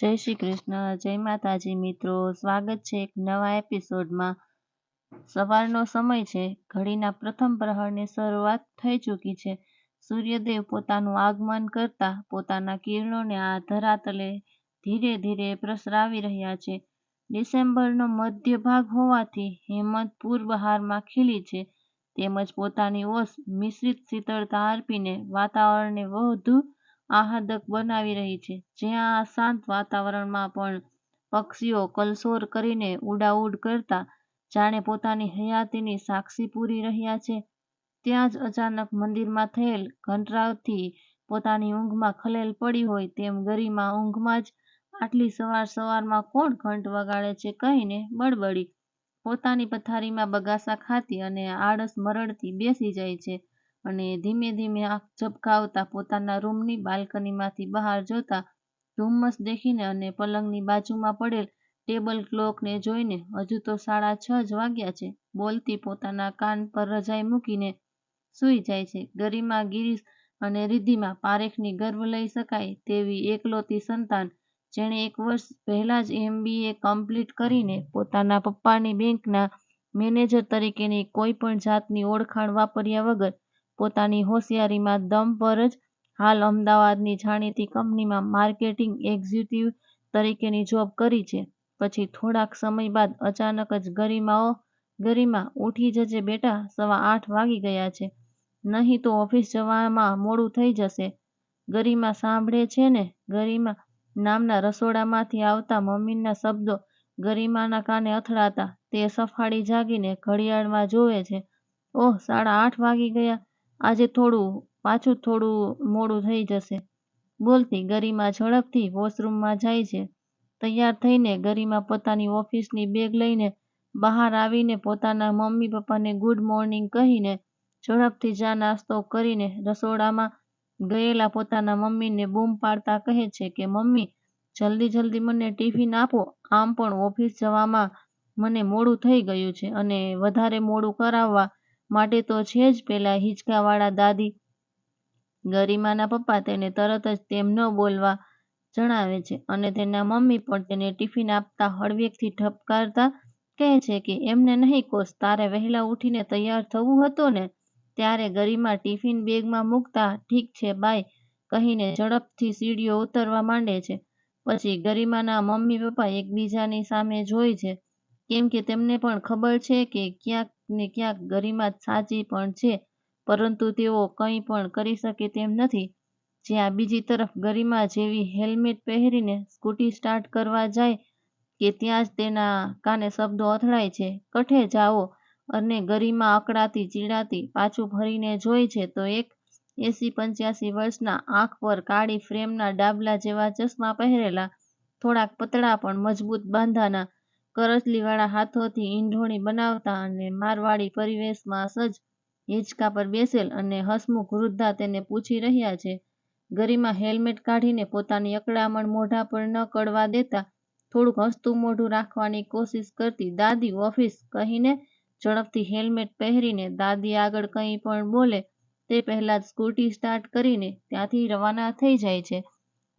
જય શ્રી કૃષ્ણ, જય માતાજી મિત્રો. સ્વાગત છે એક નવા એપિસોડમાં. સવારનો સમય છે. ઘડીના પ્રથમ પ્રહરની શરૂઆત થઈ ચૂકી છે. સૂર્યદેવ પોતાનું આગમન કરતા પોતાના કિરણોને આ ધરાતલે ધીરે ધીરે પ્રસરાવી રહ્યા છે. ડિસેમ્બરનો મધ્ય ભાગ હોવાથી હેમંત પૂર્વહારમાં ખીલી છે. તેમજ પોતાની ઓસ મિશ્રિત શીતળતા અર્પીને વાતાવરણને વધુ આહ્લાદક બનાવી રહી છે. જ્યાં આ શાંત વાતાવરણમાં પણ પક્ષીઓ કલસોર કરીને ઉડાઉડ કરતા જાણે પોતાની હયાતીની સાક્ષી પૂરી રહ્યા છે. ત્યાં જ અચાનક મંદિરમાં થયેલ ઘંટરાવથી પોતાની ઊંઘમાં ખલેલ પડી હોય તેમ ગરિમા ઊંઘમાં જ આટલી સવાર સવારમાં કોણ ઘંટ વગાડે છે કહીને બડબડી પોતાની પથારીમાં બગાસા ખાતી અને આળસ મરડતી બેસી જાય છે. અને ધીમે ધીમે આંખ ઝબકાવતા પોતાના રૂમની બાલ્કનીમાંથી બહાર જોતા ધુમ્મસ દેખીને અને પલંગની બાજુમાં પડેલ ટેબલ ક્લોકને જોઈને હજુ તો સાડા છ જ વાગ્યા છે. બોલતી પોતાના કાન પર રજાઈ મૂકીને સૂઈ જાય છે. ગરિમા, ગિરીશ અને રિદ્ધિમાં પારેખની ગર્વ લઈ શકાય તેવી એકલોતી સંતાન જેણે એક વર્ષ પહેલાં જ એમબીએ કમ્પ્લીટ કરીને પોતાના પપ્પાની બેંકના મેનેજર તરીકેની કોઈ પણ જાતની ઓળખાણ વાપર્યા વગર પોતાની હોશિયારીમાં દમ પર જ હાલ અમદાવાદની જાણીતી કંપનીમાં માર્કેટિંગ એક્ઝિક્યુટિવ તરીકેની જોબ કરી છે. પછી થોડાક સમય બાદ અચાનક જ ગરિમાઓ, ગરિમા ઉઠી જજે બેટા, સવા આઠ વાગી ગયા છે. નહીં તો ઓફિસ જવામાં મોડું થઈ જશે. ગરિમા સાંભળે છે ને? ગરિમા નામના રસોડામાંથી આવતા મમ્મીના શબ્દો ગરિમાના કાને અથડાતા. તે સફાળી જાગીને ઘડિયાળમાં જોવે છે. ઓહ, સાડા આઠ વાગી ગયા. આજે થોડું, પાછું થોડું મોડું થઈ જશે. બોલતી ગરિમા ઝડપથી વોશરૂમમાં જાય છે. તૈયાર થઈને ગરિમા પોતાની ઓફિસની બેગ લઈને બહાર આવીને પોતાના મમ્મી પપ્પાને ગુડ મોર્નિંગ કહીને ઝડપથી ચા નાસ્તો કરીને રસોડામાં ગયેલા પોતાના મમ્મીને બૂમ પાડતા કહે છે કે, મમ્મી, જલ્દી જલ્દી મને ટિફિન આપો. આમ પણ ઓફિસ જવામાં મને મોડું થઈ ગયું છે અને વધારે મોડું કરાવવા માટે તો છે જ પેલા હિંચકાવાળા દાદી. ગરિમાના પપ્પા તેને તરત જ તેમ ન બોલવા જણાવે છે અને તેના મમ્મી પણ તેને ટિફિન આપતા હળવેકથી ઠપકારતા કહે છે કે એમને નહીં કોસ, તારે વહેલા ઉઠીને તૈયાર થવું હતું ને, ત્યારે ગરિમા ટિફિન બેગમાં મૂકતા, ઠીક છે, બાય, કહીને ઝડપથી સીડીઓ ઉતરવા માંડે છે. પછી ગરિમાના મમ્મી પપ્પા એકબીજાની સામે જોઈ છે. કેમ કે તેમને પણ ખબર છે કે ક્યાંક ને ક્યાંક ગરિમા સાચી પણ છે, પરંતુ તેઓ કંઈ પણ કરી શકે તેમ નથી. જ્યાં બીજી તરફ ગરિમા જેવી હેલ્મેટ પહેરીને સ્કૂટી સ્ટાર્ટ કરવા જાય કે ત્યાં જ તેના કાને શબ્દો અથડાય છે, કઠે જાઓ અને ગરિમા અકળાતી ચીડાતી પાછું ફરીને જોઈ છે તો એક એંસી પંચ્યાસી વર્ષના આંખ પર કાળી ફ્રેમના ડાબલા જેવા ચશ્મા પહેરેલા થોડાક પતળા પણ મજબૂત બાંધાના કરચલીવાળા હાથોથી ઈંઢોણી બનાવતા અને મારવાડી પરિવેશમાં સજ હિંચકા પર બેસેલ અને હસમુખ વૃદ્ધા તેને પૂછી રહ્યા છે, ગરિમા હેલ્મેટ કાઢીને પોતાની અકળામણ મોઢા પર ન કડવા દેતા થોડુંક હસતું મોઢું રાખવાની કોશિશ કરતી દાદી ઓફિસ કહીને ઝડપથી હેલ્મેટ પહેરીને, દાદી આગળ કંઈ પણ બોલે તે પહેલાં જ સ્કૂટી સ્ટાર્ટ કરીને ત્યાંથી રવાના થઈ જાય છે.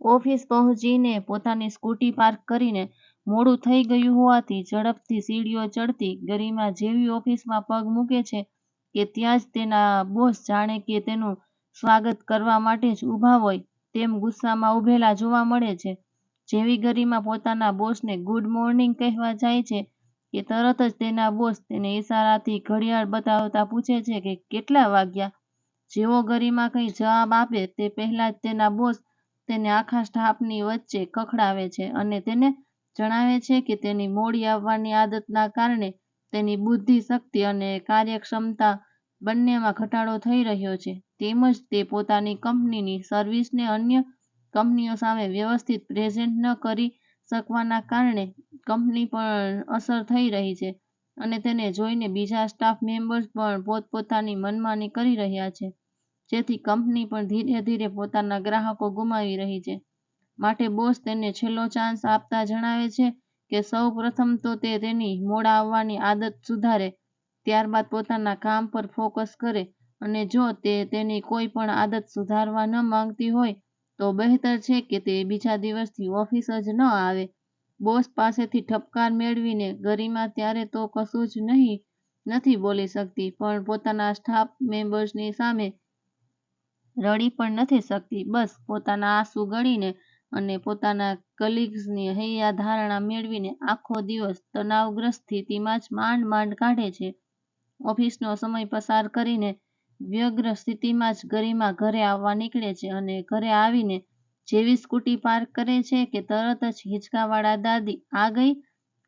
ઓફિસ પહોંચીને પોતાની સ્કૂટી પાર્ક કરીને મોડું થઈ ગયું હોવાથી ઝડપથી સીડીઓ ચડતી ગરિમા જેવી ઓફિસમાં પગ મૂકે છે કે ત્યાં જ તેના બોસ જાણે કે તેનું સ્વાગત કરવા માટે જ ઊભા હોય તેમ ગુસ્સામાં ઊભેલા જોવા મળે છે. જેવી ગરિમા પોતાના બોસને ગુડ મોર્નિંગ કહેવા જાય છે કે તરત જ તેના બોસ તેને ઈશારાથી ઘડિયાળ બતાવતા પૂછે છે કે કેટલા વાગ્યા જેવો ગરિમા કંઈ જવાબ આપે તે પહેલાં જ તેના બોસ તેને આખા સ્ટાફની વચ્ચે ખખડાવે છે અને તેને જણાવે છે કે તેની મોડી આવવાની આદતના કારણે તેની બુદ્ધિ શક્તિ અને કાર્યક્ષમતા બંનેમાં ઘટાડો થઈ રહ્યો છે. તેમજ તે પોતાની કંપનીની સર્વિસને અન્ય કંપનીઓ સામે વ્યવસ્થિત પ્રેઝન્ટ ન કરી શકવાના કારણે કંપની પણ અસર થઈ રહી છે અને તેને જોઈને બીજા સ્ટાફ મેમ્બર્સ પણ પોતપોતાની મનમાની કરી રહ્યા છે. જેથી કંપની પણ ધીરે ધીરે પોતાના ગ્રાહકો ગુમાવી રહી છે. માટે બોસ તેને છેલ્લો ચાન્સ આપતા જણાવે છે કે સૌ પ્રથમ તો તે તેની મોડા આવવાની આદત સુધારે, ત્યારબાદ પોતાના કામ પર ફોકસ કરે અને જો તે તેની કોઈ પણ આદત સુધારવા ન માંગતી હોય, તો બહેતર છે કે તે બીજા દિવસથી ઓફિસ જ ન આવે. બોસ પાસેથી ઠપકાર મેળવીને ગરિમા ત્યારે તો કશું જ નહીં, નથી બોલી શકતી, પણ પોતાના સ્ટાફ મેમ્બર્સની સામે રડી પણ નથી શકતી. બસ પોતાના આંસુ ગળીને અને પોતાના કલીગ્સની હૈયાધારણા મેળવીને આખો દિવસ તણાવગ્રસ્ત સ્થિતિમાં જ માંડ માંડ કાઢે છે. ઓફિસનો સમય પસાર કરીને વ્યગ્ર સ્થિતિમાં જ ગરિમા ઘરે આવવા નીકળે છે અને ઘરે આવીને જેવી સ્કૂટી પાર્ક કરે છે કે તરત જ હિંચકાવાળા દાદી આ ગઈ?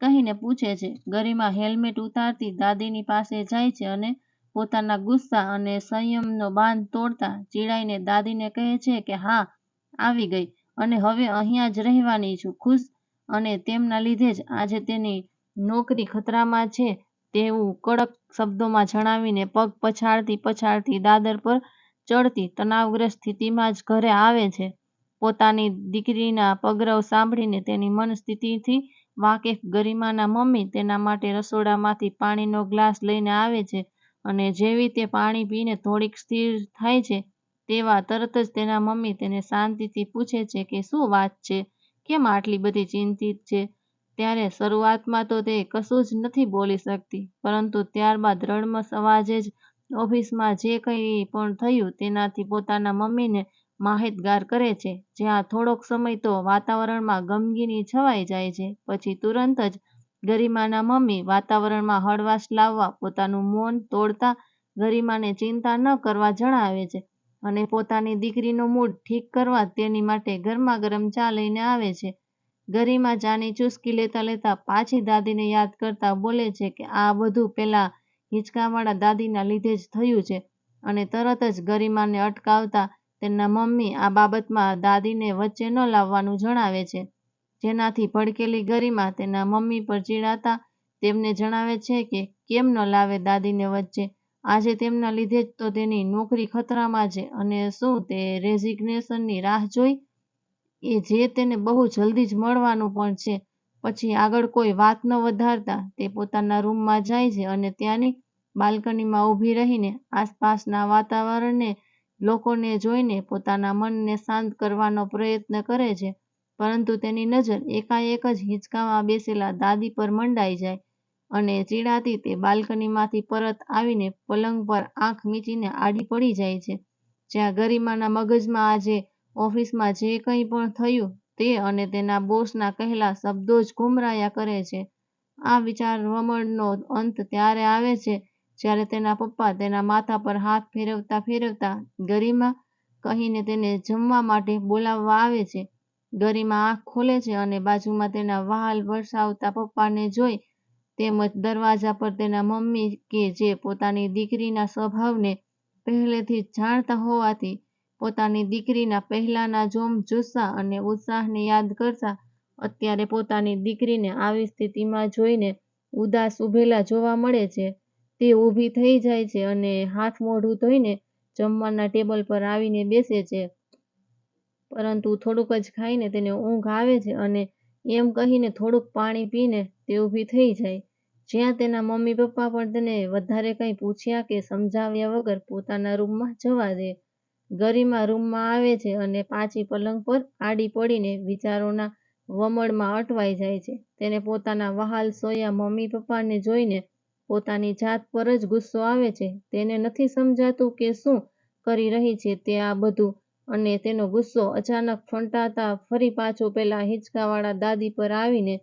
કહીને પૂછે છે. ગરિમા હેલ્મેટ ઉતારતી દાદીની પાસે જાય છે અને પોતાના ગુસ્સા અને સંયમનો બાંધ તોડતા ચીડાઈને દાદીને કહે છે કે, હા, આવી ગઈ અને હવે અહીંયા જ રહેવાની છું, ખુશ અને તેમના લીધે જ આજે તેની નોકરી ખતરામાં છે તેવું કડક શબ્દોમાં જણાવીને પગ પછાડતી પછાડતી દાદર પર ચડતી તણાવગ્રસ્ત સ્થિતિમાં જ ઘરે આવે છે. પોતાની દીકરીના પગરવ સાંભળીને તેની મનસ્થિતિથી વાકેફ ગરિમાના મમ્મી તેના માટે રસોડામાંથી પાણીનો ગ્લાસ લઈને આવે છે અને જેવી તે પાણી પીને થોડીક સ્થિર થાય છે તેવા તરત જ તેના મમ્મી તેને શાંતિથી પૂછે છે કે શું વાત છે? કેમ આટલી બધી ચિંતિત છે? ત્યારે શરૂઆતમાં તો તે કશું જ નથી બોલી શકતી, પરંતુ ત્યારબાદ રડમસ અવાજે જ ઓફિસમાં જે કંઈ પણ થયું તેનાથી પોતાના મમ્મીને માહિતગાર કરે છે. જ્યાં થોડોક સમય તો વાતાવરણમાં ગમગીની છવાઈ જાય છે, પછી તુરંત જ ગરિમાના મમ્મી વાતાવરણમાં હળવાશ લાવવા પોતાનું મૌન તોડતા ગરિમાને ચિંતા ન કરવા જણાવે છે અને પોતાની દીકરીનો મૂડ ઠીક કરવા તેની માટે ગરમાગરમ ચા લઈને આવે છે. ગરિમા ચાની ચુસ્કી લેતા લેતા પાછી દાદીને યાદ કરતા બોલે છે કે આ બધું પેલા હિંચકાવાળા દાદીના લીધે જ થયું છે અને તરત જ ગરિમાને અટકાવતા તેના મમ્મી આ બાબતમાં દાદીને વચ્ચે ન લાવવાનું જણાવે છે. જેનાથી ભડકેલી ગરિમા તેના મમ્મી પર ચીડાતા તેમને જણાવે છે કે કેમ ન લાવે દાદીને વચ્ચે? આજે તેમના લીધે જ તો તેની નોકરી ખતરામાં છે અને શું તે રેઝિગ્નેશનની રાહ જોઈ? એ જે તેને બહુ જલ્દી જ મળવાનું પણ છે. પછી આગળ કોઈ વાત ન વધારતા તે પોતાના રૂમમાં જાય છે અને ત્યાંની બાલ્કનીમાં ઊભી રહીને આસપાસના વાતાવરણને લોકોને જોઈને પોતાના મનને શાંત કરવાનો પ્રયત્ન કરે છે પરંતુ તેની નજર એકાએક જ હિંચકામાં બેસેલા દાદી પર મંડાઈ જાય અને ચીડાતી તે બાલ્કનીમાંથી પરત આવીને પલંગ પર આંખ મીચીને આડી પડી જાય છે. જ્યાં ગરિમાના મગજમાં આજે ઓફિસમાં જે કંઈ પણ થયું તે અને તેના બોસના કહેલા શબ્દો જ ઘૂમરાયા કરે છે. આ વિચાર રમણનો અંત ત્યારે આવે છે જ્યારે તેના પપ્પા તેના માથા પર હાથ ફેરવતા ફેરવતા ગરિમા કહીને તેને જમવા માટે બોલાવવા આવે છે. ગરિમા આંખ ખોલે છે અને બાજુમાં તેના વાહલ વરસાવતા પપ્પાને જોઈ તેમજ દરવાજા પર તેના મમ્મી કે જે પોતાની દીકરીના સ્વભાવને પહેલેથી જ જાણતા હોવાથી પોતાની દીકરીના પહેલાના જોમ જુસ્સા અને ઉત્સાહને યાદ કરતા અત્યારે પોતાની દીકરીને આવી સ્થિતિમાં જોઈને ઉદાસ ઊભેલા જોવા મળે છે. તે ઊભી થઈ જાય છે અને હાથ મોઢું ધોઈને જમવાના ટેબલ પર આવીને બેસે છે. પરંતુ થોડુંક જ ખાઈને તેને ઊંઘ આવે છે અને એમ કહીને થોડુંક પાણી પીને તે ઊભી થઈ જાય. જ્યાં તેના મમ્મી પપ્પા પણ તેને વધારે કંઈ પૂછ્યા કે સમજાવ્યા વગર પોતાના રૂમમાં જવા દે. ગરિમા રૂમમાં આવે છે અને પાછી પલંગ પર આડી પડીને વિચારોના વમળમાં અટવાઈ જાય છે. તેને પોતાના વ્હાલ સોયા મમ્મી પપ્પાને જોઈને પોતાની જાત પર જ ગુસ્સો આવે છે. તેને નથી સમજાતું કે શું કરી રહી છે તે આ બધું અને તેનો ગુસ્સો અચાનક ફંટાતા ફરી પાછો પેલા હિંચકાવાળા દાદી પર આવીને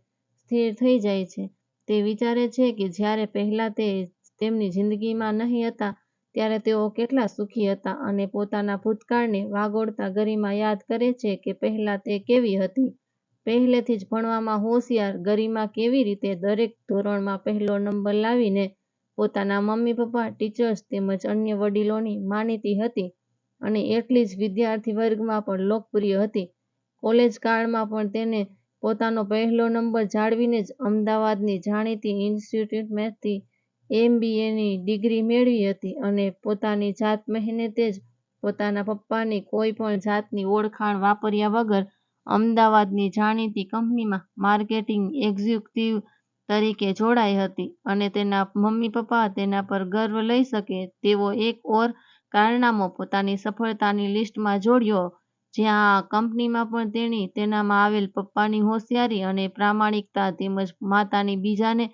સ્થિર થઈ જાય છે. તે વિચારે છે કે જ્યારે પહેલા તે તેમની જિંદગીમાં નહીં હતા, ત્યારે તેઓ કેટલા સુખી હતા અને પોતાના ભૂતકાળને વાગોળતા ગરિમા યાદ કરે છે કે પહેલા તે કેવી હતી. પહેલેથી જ ભણવામાં હોશિયાર, ગરિમા કેવી રીતે દરેક ધોરણમાં પહેલો નંબર લાવીને પોતાના મમ્મી પપ્પા, ટીચર્સ તેમજ અન્ય વડીલોની માનીતી હતી અને એટલી જ વિદ્યાર્થી વર્ગમાં પણ લોકપ્રિય હતી. કોલેજ કાળમાં પણ તેને પોતાનો પહેલો નંબર જાળવીને જ અમદાવાદની જાણીતી ઇન્સ્ટિટ્યૂટમાંથી એમબીએની ડિગ્રી મેળવી હતી અને પોતાની જાત મહેનતે જ પોતાના પપ્પાની કોઈ પણ જાતની ઓળખાણ વાપર્યા વગર અમદાવાદની જાણીતી કંપનીમાં માર્કેટિંગ એક્ઝિક્યુટિવ તરીકે જોડાઈ હતી અને તેના મમ્મી પપ્પા તેના પર ગર્વ લઈ શકે તેવો એક ઓર કારનામો પોતાની સફળતાની લિસ્ટમાં જોડ્યો જ્યાં કંપનીમાં પણ તેણી તેનામાં આવેલ પપ્પાની હોશિયારી અને પ્રામાણિકતા તેમજ માતાની બીજાને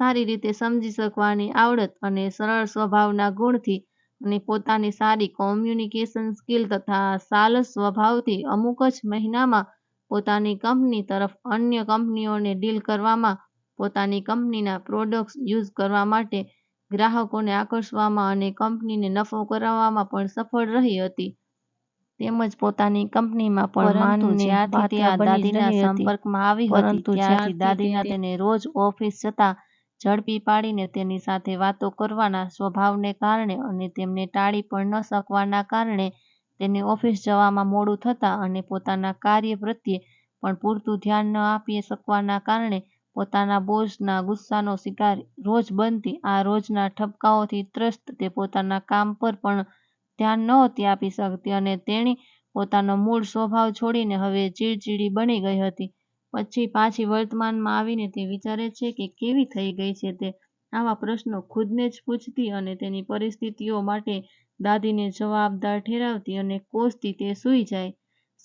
સારી રીતે સમજી શકવાની આવડત અને સરળ સ્વભાવના ગુણથી અને પોતાની સારી કોમ્યુનિકેશન સ્કિલ તથા સાલસ સ્વભાવથી અમુક જ મહિનામાં પોતાની કંપની તરફ અન્ય કંપનીઓને ડીલ કરવામાં, પોતાની કંપનીના પ્રોડક્ટ્સ યુઝ કરવા માટે ગ્રાહકોને આકર્ષવામાં અને કંપનીને નફો કરાવવામાં પણ સફળ રહી હતી. તેમજ પોતાની કંપનીમાં પણ માનુની આથી દાદીના સંપર્કમાં આવી પરંતુ જ્યાંથી દાદીના તેને રોજ ઓફિસ જતા ઝડપી પાડીને તેની સાથે વાતો કરવાના સ્વભાવને કારણે અને તેમને ટાળી પણ ન શકવાના કારણે તેને ઓફિસ જવામાં મોડું થતા અને પોતાના કાર્ય પ્રત્યે પણ પૂરતું ધ્યાન ન આપી શકવાના કારણે પોતાના બોસના ગુસ્સાનો શિકાર રોજ બનતી. આ રોજના ઠપકાઓથી ત્રસ્ત તે પોતાના કામ પર પણ ધ્યાન નહોતી આપી શકતી અને તેણી પોતાનો મૂળ સ્વભાવ છોડીને હવે ચીડચીડી બની ગઈ હતી. પછી પાછી વર્તમાનમાં આવીને તે વિચારે છે કે કેવી થઈ ગઈ છે તે આવા પ્રશ્નો ખુદને જ પૂછતી અને તેની પરિસ્થિતિઓ માટે દાદીને જવાબદાર ઠેરવતી અને કોસતી તે સૂઈ જાય.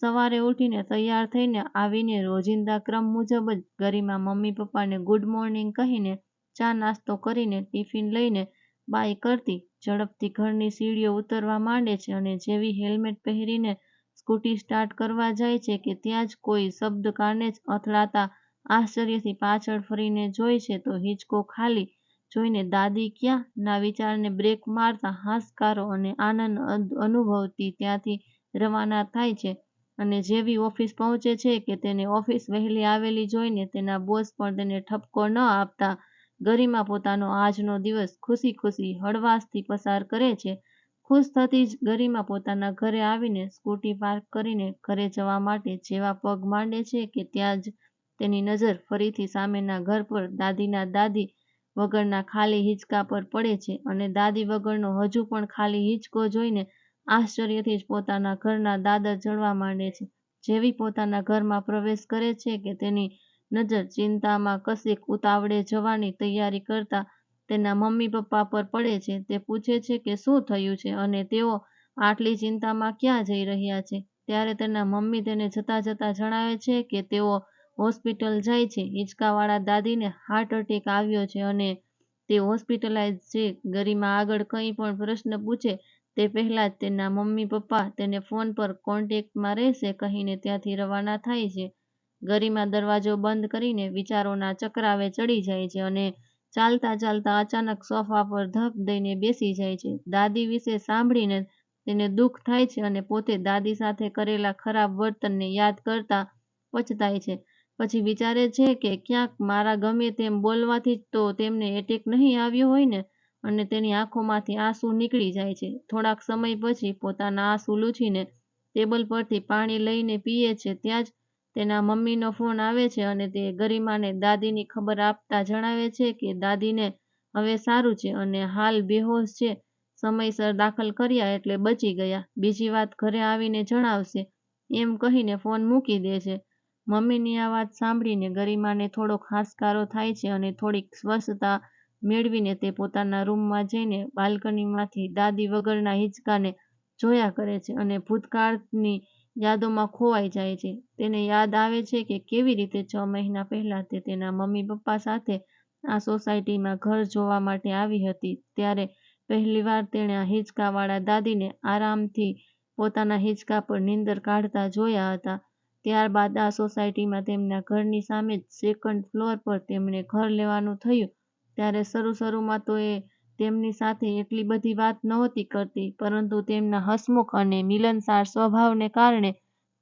સવારે ઉઠીને તૈયાર થઈને આવીને રોજિંદા ક્રમ મુજબ જ ગરિમા મમ્મી પપ્પાને ગુડ મોર્નિંગ કહીને ચા નાસ્તો કરીને ટિફિન લઈને બાય કરતી, ઝડપથી ઘરની સીડીઓ ઉતરવા માંડે છે અને જેવી હેલ્મેટ પહેરીને સ્કૂટી સ્ટાર્ટ કરવા જાય છે કે ત્યાં જ કોઈ શબ્દ કાને જ અથડાતા આશ્ચર્યથી પાછળ ફરીને જોઈ છે, તો હિંચકો ખાલી જોઈને દાદી ક્યાં ના વિચારને બ્રેક મારતા હાશકારો અને આનંદ અનુભવતી ત્યાંથી રવાના થાય છે અને જેવી ઓફિસ પહોંચે છે કે તેને ઓફિસ વહેલી આવેલી જોઈને તેના બોસ પણ તેને ઠપકો ન આપતા ગરિમા પોતાનો આજનો દિવસ ખુશી ખુશી હળવાશથી પસાર કરે છે. ખુશ થતી જ ગરિમા પોતાના ઘરે આવીને સ્કૂટી પાર્ક કરીને ઘરે જવા માટે જેવા પગ માંડે છે કે ત્યાં જ તેની નજર ફરીથી સામેના ઘર પર દાદીના દાદી વગરના ખાલી હિંચકા પર પડે છે અને દાદી વગરનો હજુ પણ ખાલી હિંચકો જોઈને આશ્ચર્યથી જ પોતાના ઘરના દાદર જળવા માંડે છે. જેવી પોતાના ઘરમાં પ્રવેશ કરે છે કે તેની નજર ચિંતામાં કશેક ઉતાવળે જવાની તૈયારી કરતા તેના મમ્મી પપ્પા પર પડે છે. તે પૂછે છે કે શું થયું છે અને તેઓ આટલી ચિંતામાં ક્યાં જઈ રહ્યા છે? ત્યારે તેના મમ્મી તેને જતા જતા જણાવે છે કે તેઓ હોસ્પિટલ જાય છે. હિંચકાવાળા દાદીને હાર્ટ એટેક આવ્યો છે અને તે હોસ્પિટલાઇઝ છે. ગરિમા આગળ કંઈ પણ પ્રશ્ન પૂછે તે પહેલાં જ તેના મમ્મી પપ્પા તેને ફોન પર કોન્ટેક્ટમાં રહેશે કહીને ત્યાંથી રવાના થાય છે. ગરિમા દરવાજો બંધ કરીને વિચારોના ચક્રાવે ચડી જાય છે અને ચાલતા ચાલતા અચાનક સોફા પર ધપ દઈને બેસી જાય છે. દાદી વિશે સાંભળીને તેને દુઃખ થાય છે અને પોતે દાદી સાથે કરેલા ખરાબ વર્તનને યાદ કરતા પછતાય છે. પછી વિચારે છે કે ક્યાંક મારા ગમે તેમ બોલવાથી જ તો તેમને એટેક નહીં આવ્યો હોય ને અને તેની આંખોમાંથી આંસુ નીકળી જાય છે. થોડાક સમય પછી પોતાના આંસુ લૂછીને ટેબલ પરથી પાણી લઈને પીએ છે ત્યાં જ તેના મમ્મીનો ફોન આવે છે અને તે ગરિમાને દાદીની ખબર આપતા જણાવે છે કે દાદીને હવે સારું છે અને હાલ બેહોશ છે. સમયસર દાખલ કર્યા એટલે બચી ગયા. બીજી વાત ઘરે આવીને જણાવશે એમ કહીને ફોન મૂકી દે છે. મમ્મીની આ વાત સાંભળીને ગરિમાને થોડોક ખાસકારો થાય છે અને થોડીક સ્વસ્થતા મેળવીને તે પોતાના રૂમમાં જઈને બાલ્કનીમાંથી દાદી વગરના હિંચકાને જોયા કરે છે અને ભૂતકાળની યાદોમાં ખોવાઈ જાય છે. તેને યાદ આવે છે કે કેવી રીતે છ મહિના પહેલા તે તેના મમ્મી પપ્પા સાથે આ સોસાયટીમાં ઘર જોવા માટે આવી હતી. ત્યારે પહેલીવાર તેણે આ હિંચકાવાળા દાદીને આરામથી પોતાના હિંચકા પર નીંદર કાઢતા જોયા હતા. ત્યારબાદ આ સોસાયટીમાં તેમના ઘરની સામે જ સેકન્ડ ફ્લોર પર તેમણે ઘર લેવાનું થયું. ત્યારે શરૂ શરૂમાં તો એ તેમની સાથે એટલી બધી વાત નહોતી કરતી, પરંતુ તેમના હસમુખ અને મિલનસાર સ્વભાવને કારણે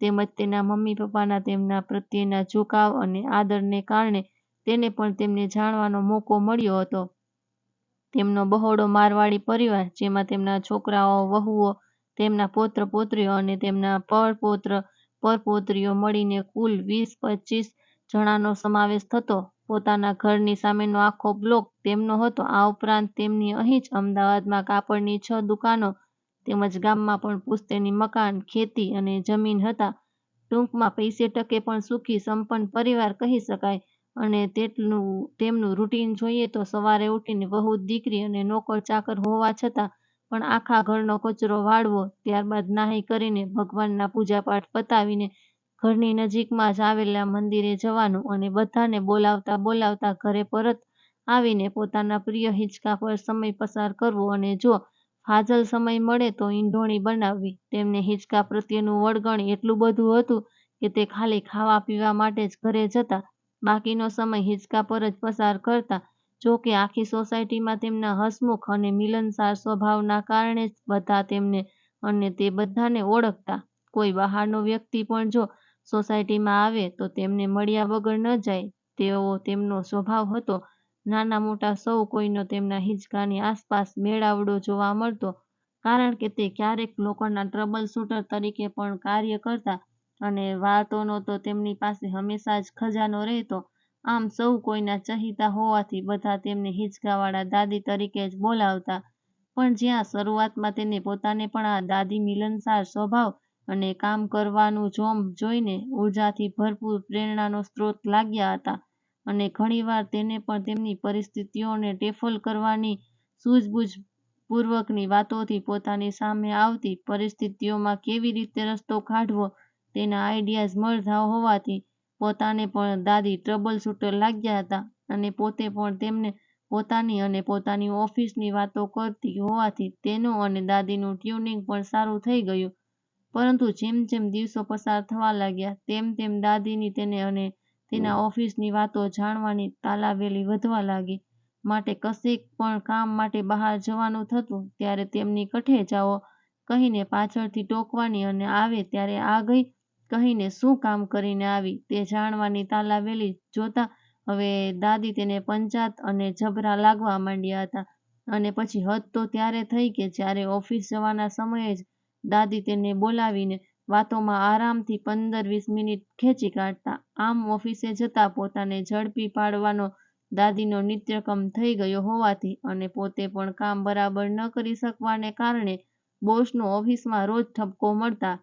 તેમજ તેના મમ્મી પપ્પાના તેમના પ્રત્યેના ઝુકાવ અને આદરને કારણે તેને પણ તેમને જાણવાનો મોકો મળ્યો હતો. તેમનો બહોળો મારવાડી પરિવાર, જેમાં તેમના છોકરાઓ, વહુઓ, તેમના પૌત્ર પૌત્રીઓ અને તેમના પરપૌત્ર પરપૌત્રીઓ મળીને કુલ વીસ પચીસ જણાનો સમાવેશ થતો. પોતાના ઘરની સામેનો આખો બ્લોક તેમનો હતો. આ ઉપરાંત તેમની અહીં જ અમદાવાદમાં કાપડની છ દુકાનો તેમજ ગામમાં પણ પુસ્તેની મકાન, ખેતી અને જમીન હતા. ટૂંકમાં પૈસે ટકે પણ સુખી સંપન્ન પરિવાર કહી શકાય અને તેટલું તેમનું રૂટિન જોઈએ તો સવારે ઉઠીને વહુ દીકરી અને નોકર ચાકર હોવા છતાં પણ આખા ઘરનો કચરો વાળવો ત્યારબાદ નાહી કરીને ભગવાનના પૂજાપાઠ પતાવીને ઘરની નજીકમાં જ આવેલા મંદિરે જવાનું અને બધાને બોલાવતા બોલાવતા ઘરે પરત આવીને પોતાના પ્રિય હિંચકા પર સમય પસાર કરવો અને જો ફાજલ સમય મળે તો ઈંઢોણી બનાવવી. તેમને હિંચકા પ્રત્યેનું વળગણ એટલું બધું હતું કે તે ખાલી ખાવા પીવા માટે જ ઘરે જતા. બાકીનો સમય હિંચકા પર જ પસાર કરતા. જો કે આખી સોસાયટીમાં તેમના હસમુખ અને મિલનસાર સ્વભાવના કારણે જ બધા તેમને અને તે બધાને ઓળખતા. કોઈ બહારનો વ્યક્તિ પણ જો સોસાયટીમાં આવે તો તેમને મળ્યા વગર ન જાય. તેવો તેમનો સ્વભાવ હતો. નાના મોટા સૌ કોઈનો તેમના હિંચકાની આસપાસ મેળાવડો જોવા મળતો, કારણ કે તે ક્યારેક લોકોના ટ્રબલ શૂટર તરીકે પણ કાર્ય કરતા અને વાતોનો તો તેમની પાસે હંમેશા જ ખજાનો રહેતો. આમ સૌ કોઈના ચહિતા હોવાથી બધા તેમને હિંચકાવાળા દાદી તરીકે જ બોલાવતા. પણ જ્યાં શરૂઆતમાં તેને પોતાને પણ આ દાદી મિલનસાર સ્વભાવ અને કામ કરવાનું જોમ જોઈને ઉર્જાથી ભરપૂર પ્રેરણાનો સ્ત્રોત લાગ્યા હતા. અને ઘણીવાર તેને પણ તેમની પરિસ્થિતિઓને ટેફલ કરવાની સૂઝબૂઝ પૂર્વકની વાતોથી પોતાની સામે આવતી પરિસ્થિતિઓમાં કેવી રીતે રસ્તો કાઢવો તેના આઈડિયાઝ મળતા હોવાથી પોતાને પણ દાદી ટ્રબલ શૂટર લાગ્યા હતા અને પોતે પણ તેમને પોતાની અને પોતાની ઓફિસની વાતો કરતી હોવાથી તેનું અને દાદીનું ટ્યુનિંગ પણ સારું થઈ ગયું. પરંતુ જેમ જેમ દિવસો પસાર થવા લાગ્યા, તેમ તેમ દાદીની તેને અને તેના ઓફિસની વાતો જાણવાની તાલાવેલી વધવા લાગી. માટે કશીક પણ કામ માટે બહાર જવાનું થતું, ત્યારે તેમની કઠે જાઓ કહીને પાછળથી ટોકવાની અને આવે ત્યારે આ ગઈ કહીને શું કામ કરીને આવી તે જાણવાની તાલાવેલી જોતા હવે દાદી તેને પંચાત અને જબરા લાગવા માંડ્યા હતા. અને પછી હદ તો ત્યારે થઈ કે જ્યારે ઓફિસ જવાના સમયે જ દાદી તેને બોલાવીને વાતોમાં આરામથી પંદર વીસ મિનિટ ખેંચી કાઢતા. આમ ઓફિસે જતા પોતાને ઝડપી પાડવાનો દાદીનો નિત્યક્રમ થઈ ગયો હોવાથી અને પોતે પણ કામ બરાબર ન કરી શકવાને કારણે બોસનો ઓફિસમાં રોજ ઠપકો મળતા.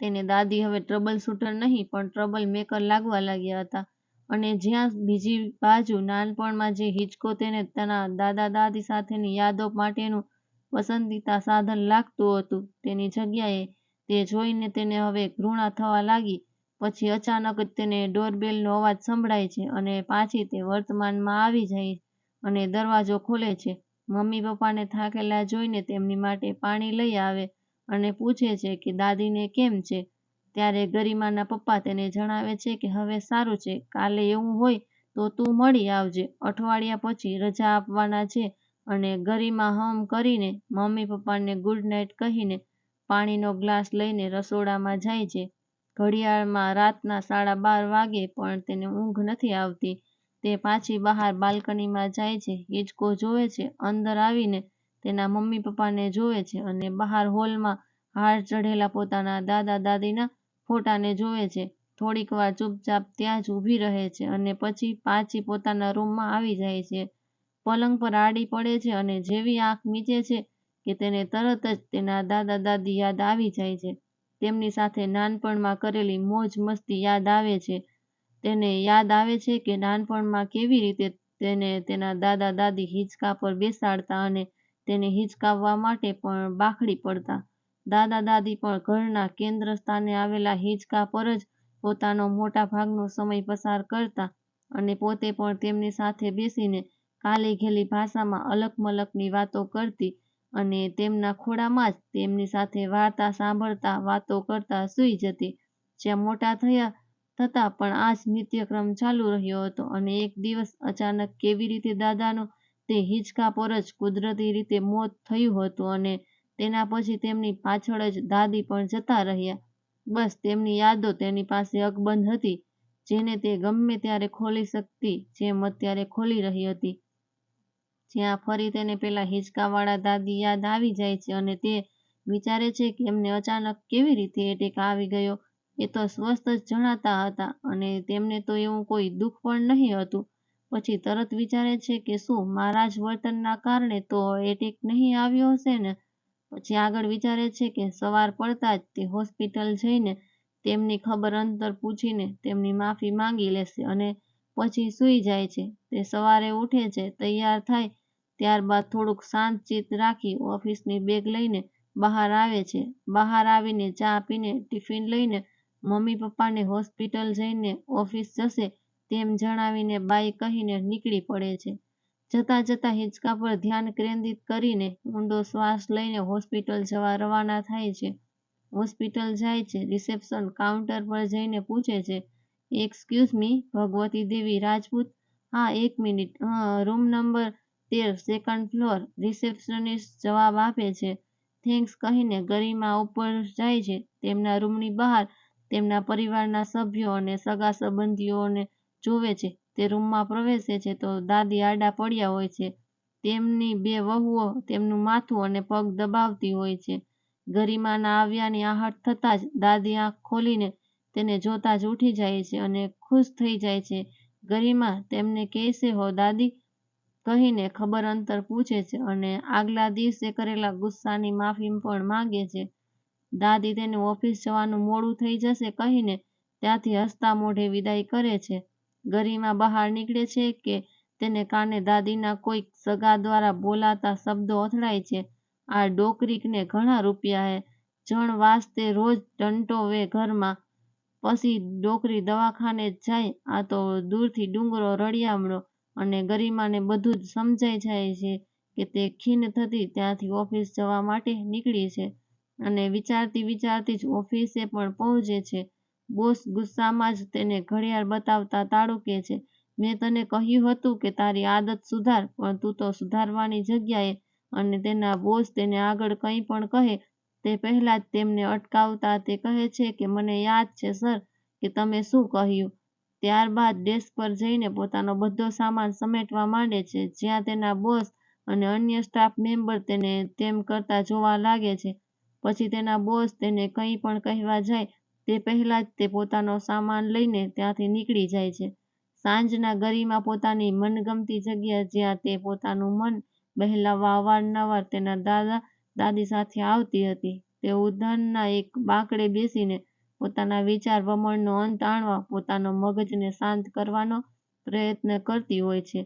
તેને દાદી હવે ટ્રબલ શૂટર નહીં, પણ ટ્રબલ મેકર લાગવા લાગ્યા હતા. અને જ્યાં બીજી બાજુ નાનપણમાં જે હિચકો તેને તેના દાદા દાદી સાથેની યાદો માટેનું પસંદીદા સાધન લાગતું હતું. તેની જગ્યાએ તે જોઈને તેને હવે ઘૃણા થવા લાગી. પછી અચાનક જ તેને ડોરબેલનો અવાજ સંભળાય છે અને પાછી તે વર્તમાનમાં આવી જાય અને દરવાજો ખોલે છે. મમ્મી પપ્પાને થાકેલા જોઈને તેમની માટે પાણી લઈ આવે અને પૂછે છે કે દાદીને કેમ છે? ત્યારે ગરિમાના પપ્પા તેને જણાવે છે કે હવે સારું છે, કાલે એવું હોય તો તું મળી આવજે. અઠવાડિયા પછી રજા આપવાના છે. અને ગરિમા હમ કરીને મમ્મી પપ્પાને ગુડ નાઇટ કહીને પાણીનો ગ્લાસ લઈને રસોડામાં જાય છે. ઘડિયાળમાં રાતના સાડા બાર વાગે પણ તેને ઊંઘ નથી આવતી. તે પાછી બહાર બાલ્કનીમાં જાય છે. હિંચકો જોવે છે. અંદર આવીને તેના મમ્મી પપ્પાને જોવે છે અને બહાર હોલમાં હાર ચઢેલા પોતાના દાદા દાદીના ફોટાને જોવે છે. થોડીક વાર ચૂપચાપ ત્યાં જ ઊભી રહે છે અને પછી પાછી પોતાના રૂમમાં આવી જાય છે. પલંગ પર આડી પડે છે અને જેવી આંખ મીચે છે કે તેને તરત જ તેના દાદા દાદી યાદ આવી જાય છે. તેમની સાથે નાનપણમાં કરેલી મોજ મસ્તી યાદ આવે છે. તેને યાદ આવે છે કે નાનપણમાં કેવી રીતે તેને તેના દાદા દાદી હિંચકા પર બેસાડતા અને તેને હિંચકાવવા માટે પણ બાખડી પડતા. દાદા દાદી પણ ઘરના કેન્દ્ર સ્થાને આવેલા હિંચકા પર જ પોતાનો મોટા ભાગનો સમય પસાર કરતા અને પોતે પણ તેમની સાથે બેસીને કાલી ઘેલી ભાષામાં અલક મલકની વાતો કરતી અને તેમના ખોળામાં જ તેમની સાથે વાર્તા સાંભળતા વાતો કરતા સૂઈ જતી. જ્યાં મોટા થયા થતાં પણ આ જ નિત્યક્રમ ચાલુ રહ્યો હતો અને એક દિવસ અચાનક કેવી રીતે દાદાનું તે હિંચકા પર જ કુદરતી રીતે મોત થયું હતું અને તેના પછી તેમની પાછળ જ દાદી પણ જતા રહ્યા. બસ તેમની યાદો તેની પાસે અકબંધ હતી, જેને તે ગમે ત્યારે ખોલી શકતી જેમ અત્યારે ખોલી રહી હતી. જ્યાં ફરી તેને પેલા હિંચકાવાળા દાદી યાદ આવી જાય છે અને તે વિચારે છે કે એમને અચાનક કેવી રીતે એટેક આવી ગયો. એ તો સ્વસ્થ જ જણાતા હતા અને તેમને તો એવું કોઈ દુઃખ પણ નહીં હતું. પછી તરત વિચારે છે કે શું મારા જ વર્તનના કારણે તો એટેક નહીં આવ્યો હશે ને? પછી આગળ વિચારે છે કે સવાર પડતા જ તે હોસ્પિટલ જઈને તેમની ખબર અંતર પૂછીને તેમની માફી માંગી લેશે અને પછી સૂઈ જાય છે. તે સવારે ઉઠે છે, તૈયાર થાય ત્યારબાદ થોડુંક શાંત ચિત્ત રાખી ઓફિસની બેગ લઈને બહાર આવે છે. બહાર આવીને ચા પીને, ટિફિન લઈને મમ્મી પપ્પાને હોસ્પિટલ જઈને ઓફિસ જશે તેમ જણાવીને બાઈ કહીને નીકળી પડે છે. જતા જતા હિંચકા પર ધ્યાન કેન્દ્રિત કરીને ઊંડો શ્વાસ લઈને હોસ્પિટલ જવા રવાના થાય છે. હોસ્પિટલ જાય છે, રિસેપ્શન કાઉન્ટર પર જઈને પૂછે છે એક્સક્યુઝ મી ભગવતી દેવી રાજપૂત? હા, એક મિનિટ. રૂમ નંબર તેર સેકન્ડ ફ્લોર રિસેપ્શનિસ્ટ જવાબ આપે છે. થેન્ક્સ કહીને ગરિમા ઉપર જાય છે. તેમના રૂમની બહાર તેમના પરિવારના સભ્યો અને સગા સંબંધીઓને જોવે છે. તે રૂમમાં પ્રવેશે છે તો દાદી આડા પડ્યા હોય છે. તેમની બે વહુઓ તેમનું માથું અને પગ દબાવતી હોય છે. ગરિમાના આવ્યાની આહટ થતાં જ દાદી આંખ ખોલીને તેને જોતા જ ઉઠી જાય છે અને ખુશ થઈ જાય છે. ગરિમા તેમને કહેશે, હો દાદી કહીને ખબર અંતર પૂછે છે અને આગલા દિવસે કરેલા ગુસ્સાની માફી પણ માંગે છે. દાદી તેને ઓફિસ જવાનું મોડું થઈ જશે કહીને ત્યાંથી હસતા મોઢે વિદાય કરે છે. ગરિમા બહાર નીકળે છે કે તેને કાને દાદીના કોઈક સગા દ્વારા બોલાતા શબ્દો અથડાય છે. આ ડોકરીકને ઘણા રૂપિયા હે. જણ વાસ્તે રોજ ટંટો વે ઘરમાં. પછી ડોકરી દવાખાને જાય, આ તો દૂરથી ડુંગરો રળિયામણો અને ગરિમાને બધું જ સમજાઈ જાય છે કે તે ખીન થતી ત્યાંથી ઓફિસ જવા માટે નીકળી છે અને વિચારતી વિચારતી જ ઓફિસે પણ પહોંચે છે. બોસ ગુસ્સામાં જ તેને ઘડિયાળ બતાવતા તાળુકે છે, મેં તને કહ્યું હતું કે તારી આદત સુધાર, પણ તું તો સુધારવાની જગ્યાએ અને તેના બોસ તેને આગળ કંઈ પણ કહે, તે પહેલાં જ તેમને અટકાવતા તે કહે છે કે, મને યાદ છે સર, કે તમે શું કહ્યું? ત્યારબાદ ડેસ્ક પર જઈને પોતાનો બધો સામાન સમેટવા માંડે છે. જ્યાં તેના બોસ અને અન્ય સ્ટાફ મેમ્બર તેને તેમ કરતા જોવા લાગે છે. પછી તેના બોસ તેને કંઈ પણ કહેવા જાય, તે પહેલાં જ તે પોતાનો સામાન લઈને ત્યાંથી નીકળી જાય છે. સાંજના ગરીમાં પોતાની મનગમતી જગ્યા જ્યાં તે પોતાનું મન બહેલાવવા અવારનવાર તેના દાદા, દાદી સાથે આવતી હતી. તે ઉદ્યાનના એક બાંકડે બેસીને પોતાના વિચાર વમળનો અંત આણવા, પોતાનો મગજને શાંત કરવાનો પ્રયત્ન કરતી હોય છે.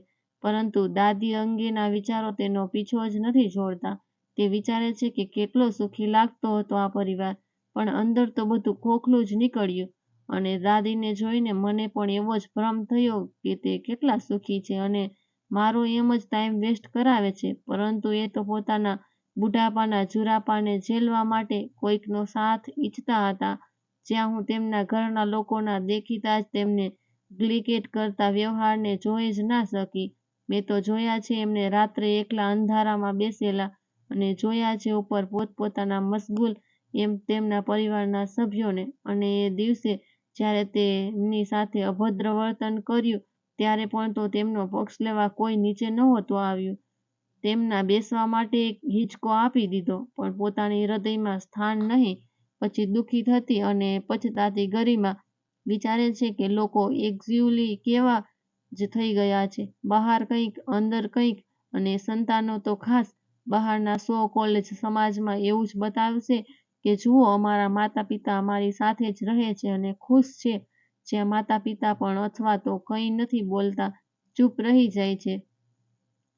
પરંતુ દાદી અંગેના વિચારો તેનો પીછો જ નથી છોડતા. તે વિચારે છે કે કેટલો સુખી લાગતો હતો આ પરિવાર, પણ અંદર તો બધું ખોખલું જ નીકળ્યું. અને દાદીને જોઈને મને પણ એવો જ ભ્રમ થયો કે તે કેટલા સુખી છે અને મારો એમ જ ટાઈમ વેસ્ટ કરાવે છે. પરંતુ એ તો પોતાના બુઢાપાના જુરાપાને ઝેલવા માટે કોઈકનો સાથ ઈચ્છતા હતા. જ્યાં હું તેમના ઘરના લોકોના દેખીતા જ તેમને ગ્લિકેટ કરતા વ્યવહારને જોઈ જ ના શકી. મેં તો જોયા છે એમને રાત્રે એકલા અંધારામાં બેસેલા અને જોયા છે ઉપર પોતપોતાના મશગુલ એમ તેમના પરિવારના સભ્યોને. અને એ દિવસે જ્યારે તેમની સાથે અભદ્ર વર્તન કર્યું, ત્યારે પણ તો તેમનો પક્ષ લેવા કોઈ નીચે નહોતું આવ્યું. તેમના બેસવા માટે એક હિંચકો આપી દીધો, પણ પોતાની હૃદયમાં સ્થાન નહીં. પછી દુઃખી થતી અને પછતાતી ગરિમા વિચારે છે કે લોકો એક્ઝ્યુઅલી કેવા જ થઈ ગયા છે. બહાર કંઈક, અંદર કંઈક અને સંતાનો તો ખાસ. બહારના સો કોલેજ સમાજમાં એવું જ બતાવશે કે જુઓ, અમારા માતા પિતા અમારી સાથે જ રહે છે અને ખુશ છે. જ્યાં માતા પિતા પણ અથવા તો કંઈ નથી બોલતા, ચૂપ રહી જાય છે.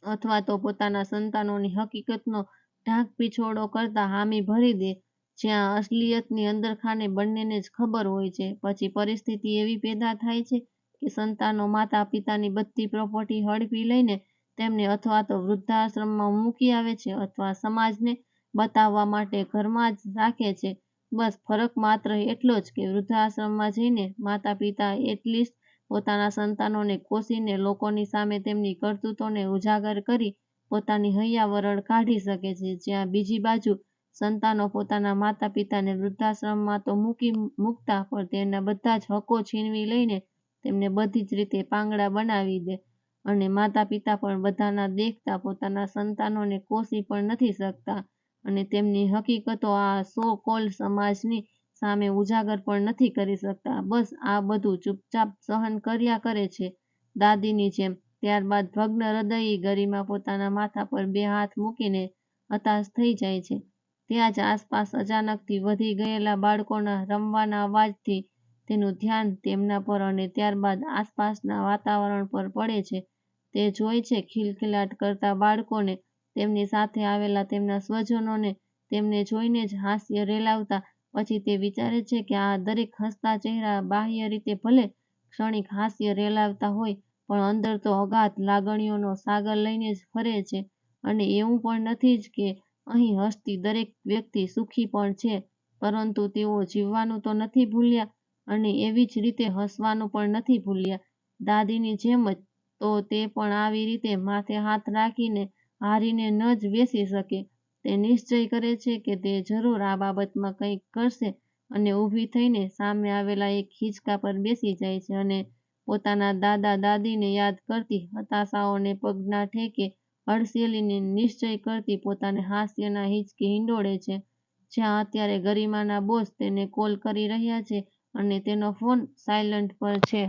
અથવા તો પોતાના સંતાનોની હકીકતનો ઢાંક પીછોડો કરતા હામી ભરી દે. જ્યાં અસલિયતની અંદરખાને બંનેને જ ખબર હોય છે. પછી પરિસ્થિતિ એવી પેદા થાય છે કે સંતાનો માતા પિતાની બધી પ્રોપર્ટી હડપી લઈને તેમને અથવા તો વૃદ્ધાશ્રમમાં મૂકી આવે છે અથવા સમાજને બતાવવા માટે ઘરમાં જ રાખે છે. બસ ફરક માત્ર એટલો જ કે વૃદ્ધાશ્રમમાં જઈને માતા પિતા એટલીસ્ટ પોતાના સંતાનોને કોસીને લોકોની સામે તેમની કરતૂતોને ઉજાગર કરી પોતાની હૈયાવરણ કાઢી શકે છે. જ્યાં બીજી બાજુ સંતાનો પોતાના માતા પિતાને વૃદ્ધાશ્રમમાં તો મૂકી મૂકતા, પણ તેમના બધા જ હકો છીનવી લઈને તેમને બધી જ રીતે પાંગડા બનાવી દે અને માતા પિતા પણ બધાના દેખતા, પોતાના સંતાનોને કોસી પણ નથી શકતા અને તેમની હકીકતો આ સો કોલ સમાજની સામે ઉજાગર પણ નથી કરી શકતા. બસ આ બધું ચૂપચાપ સહન કર્યા કરે છે દાદીની જેમ. ત્યારબાદ ભગ્ન હૃદયી ગરિમા પોતાના માથા પર બે હાથ મૂકીને હતાશ થઈ જાય છે. ત્યાં જ આસપાસ અચાનકથી વધી ગયેલા બાળકોના રમવાના અવાજથી તેનું ધ્યાન તેમના પર અને ત્યારબાદ આસપાસના વાતાવરણ પર પડે છે તે જોઈ છે ખિલખિલાટ કરતા બાળકોને, તેમની સાથે આવેલા તેમના સ્વજનોને તેમને જોઈને જ હાસ્ય રેલાવતા. પછી તે વિચારે છે કે આ દરેક હસતા ચહેરા બાહ્ય રીતે ભલે ક્ષણિક હાસ્ય રેલાવતા હોય, પણ અંદર તો અગાધ લાગણીઓનો સાગર લઈને જ ફરે છે. અને એવું પણ નથી જ કે અહીં હસતી દરેક વ્યક્તિ સુખી પણ છે, પરંતુ તેઓ જીવવાનું તો નથી ભૂલ્યા અને એવી જ રીતે હસવાનું પણ નથી ભૂલ્યા. દાદીની જેમ જ તો તે પણ આવી રીતે માથે હાથ રાખીને હારીને ન જ બેસી શકે. તે નિશ્ચય કરે છે કે તે જરૂર આ બાબતમાં કંઈક કરશે અને ઊભી થઈને સામે આવેલા એક હિંચકા પર બેસી જાય છે અને પોતાના દાદા-દાદીને યાદ કરતી, હતાશાઓને પગના ઠેકે હડસેલીને નિશ્ચય કરતી પોતાને હાસ્યના હિંચકે હિંડોળે છે, જ્યાં અત્યારે ગરિમાના બોસ તેને કોલ કરી રહ્યા છે અને તેનો ફોન સાયલન્ટ પર છે.